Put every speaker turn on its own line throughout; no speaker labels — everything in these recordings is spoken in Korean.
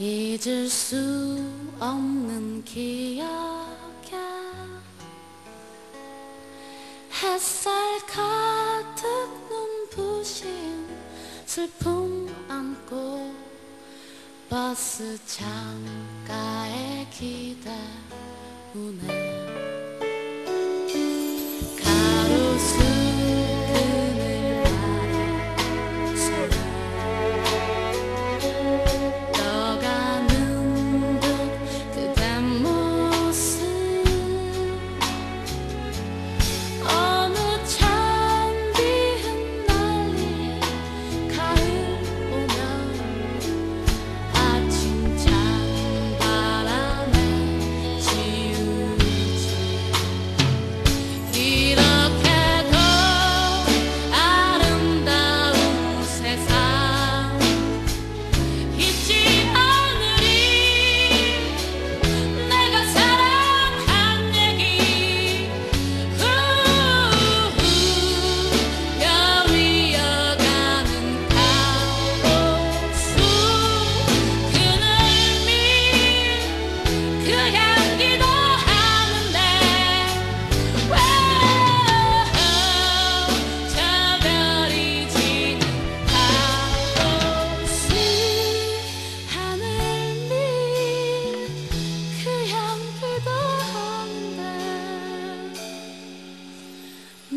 잊을 수 없는 기억에 햇살 가득 눈부신 슬픔 안고 버스 창가에 기대 우네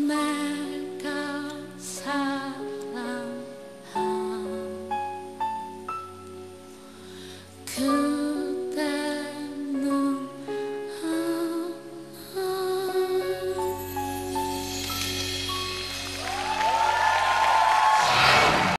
man.